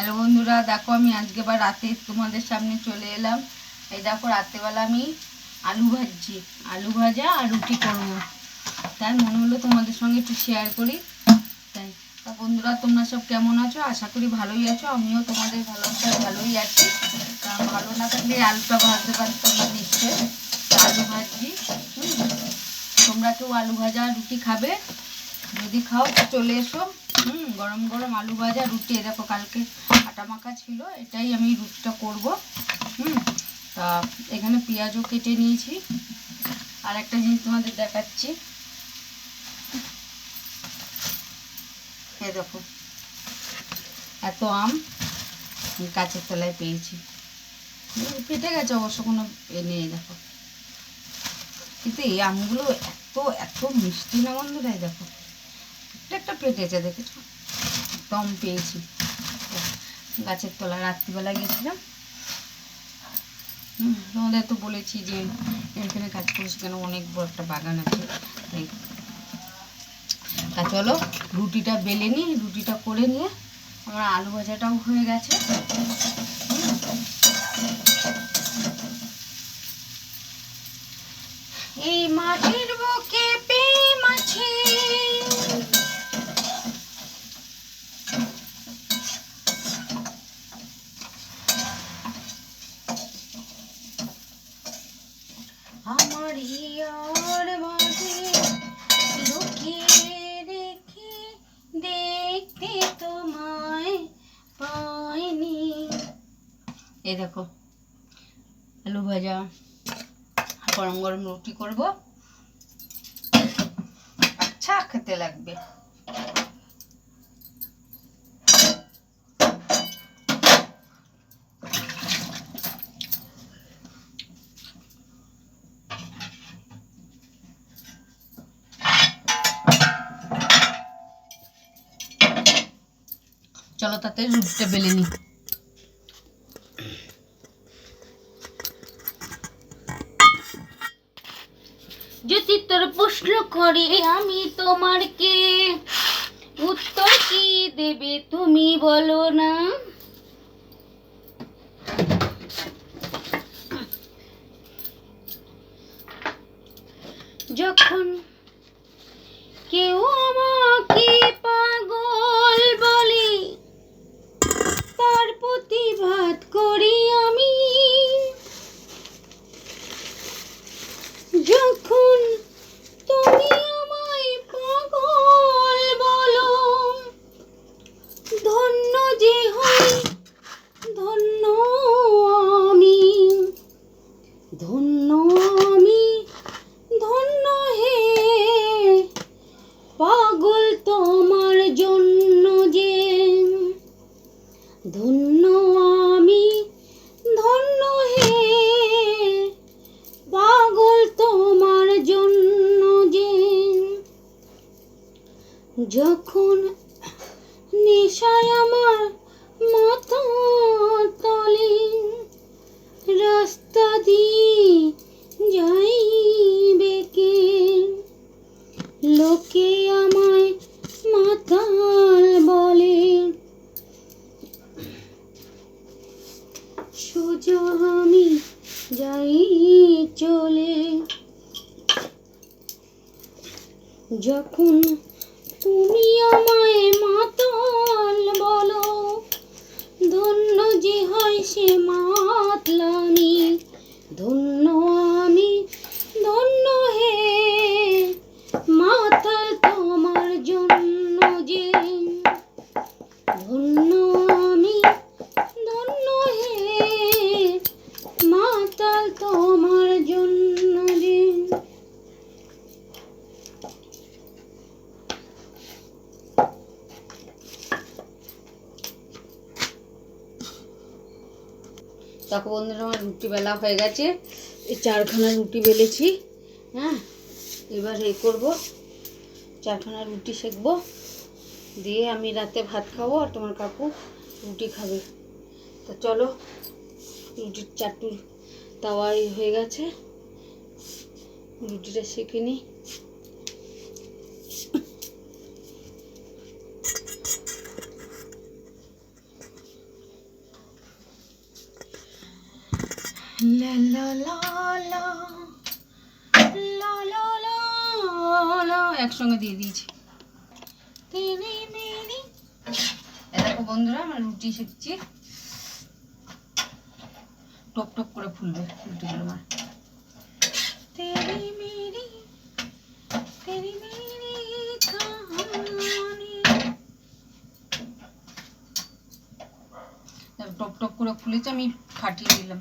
Hello বন্ধুরা, দেখো আমি আজকে আবার রাতে তোমাদের সামনে চলে এলাম। এই দেখো রাত্রেবেলা আমি আলু ভাজছি। আলু ভাজা আর রুটি করব। তাই মনে হলো তোমাদের সঙ্গে একটু শেয়ার করি। তাই, তা বন্ধুরা, তোমরা সব কেমন আছো? আশা করি ভালোই আছো। আমিও তোমাদের ভালো ভালোবাসায় ভালোই আছি। তা ভালো না থাকলে আলুটা ভাজতে পারতাম না নিশ্চয় আলু ভাজছি। তোমরা কেউ আলু ভাজা রুটি খাবে? যদি খাও তো চলে এসো। হুম, গরম গরম আলু ভাজা, রুটি। দেখো, কালকে আটা মাখা ছিল, এটাই আমি রুটিটা করব। হুম, তা এখানে পেঁয়াজও কেটে নিয়েছি। আর একটা জিনিস তোমাদের দেখাচ্ছি। এ দেখো, এত আম গাছের তলায় পেয়েছি। ফেটে গেছে অবশ্য, কোনো এ নেই, দেখো। কিন্তু এই আমগুলো এত এত মিষ্টি না বন্ধুরা, এই দেখো। একটা পেটেছে দেখেছ? দম পেয়েছি। গাছের তলা রাত্রিবেলা গেছিলাম তোমাদের তো বলেছি যে এখানে কাজ করেছি কেন? অনেক বড় একটা বাগান আছে। তাই। তা চলো, রুটিটা বেলে নিই রুটিটা করে নিয়ে আমার আলু ভাজাটাও হয়ে গেছে। এই মাটির এই দেখো, আলু ভাজা গরম গরম রুটি করব। আচ্ছা খেতে লাগবে। চলো তাতে রুটিটা বেলে নিই। প্রশ্ন করে আমি তোমার কে? উত্তর কি দেবে তুমি বলো না? যখন কেউ আমাকে যখন নেশায় আমার মাথা তলে, রাস্তা দিয়ে যাইবে কে? লোকে আমায় মাতাল বলে। সোজা আমি যাই চলে। যখন তুমি আমায় মাতল বলো ধন্য যে হয় সে মাতলামি দেখো বন্ধুরা, আমার রুটি বেলা হয়ে গেছে। এই চারখানা রুটি বেলেছি হ্যাঁ? এবার এ করব, চারখানা রুটি সেকবো। দিয়ে আমি রাতে ভাত খাব আর তোমার কাকু রুটি খাবে। তো চলো, রুটির চারটু তাওয়াই হয়ে গেছে। রুটিটা সেঁকে নিই La la la la. La la একসঙ্গে দিয়ে দিয়েছি। দেখো বন্ধুরা, আমার রুটি শিখছি টপ টপ করে ফুলবে রুটিগুলো আমার। তেরি, মেরি তেরি, মেরি টপ টপ করে ফুলেছে, আমি ফাটিয়ে দিলাম।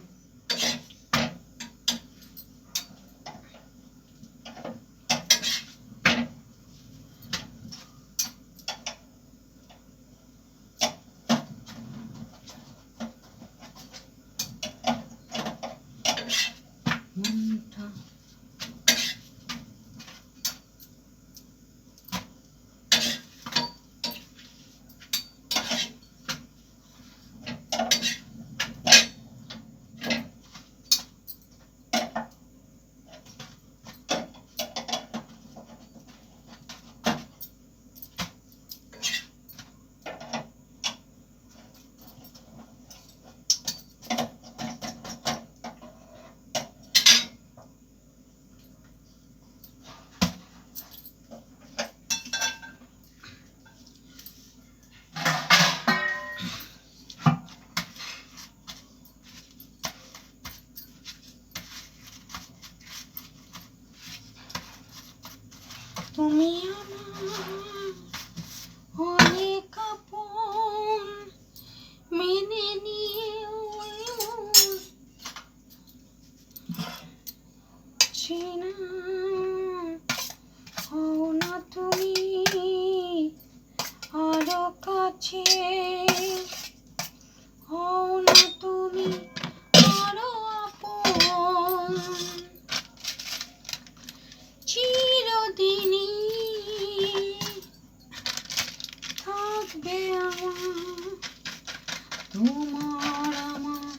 তোমার আমার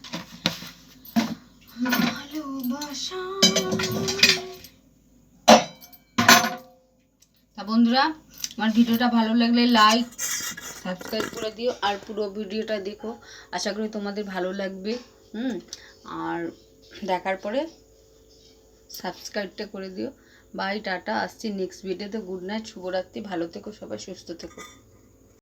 ভালোবাসা। বন্ধুরা, আমার ভিডিওটা ভালো লাগলে লাইক সাবস্ক্রাইব করে দিও আর পুরো ভিডিওটা দেখো। আশা করি তোমাদের ভালো লাগবে, হুম? আর দেখার পরে সাবস্ক্রাইবটা করে দিও। বাই টাটা, আসছি নেক্সট ভিডিওতে গুড নাইট শুভরাত্রি, ভালো থেকো, সবাই সুস্থ থেকো।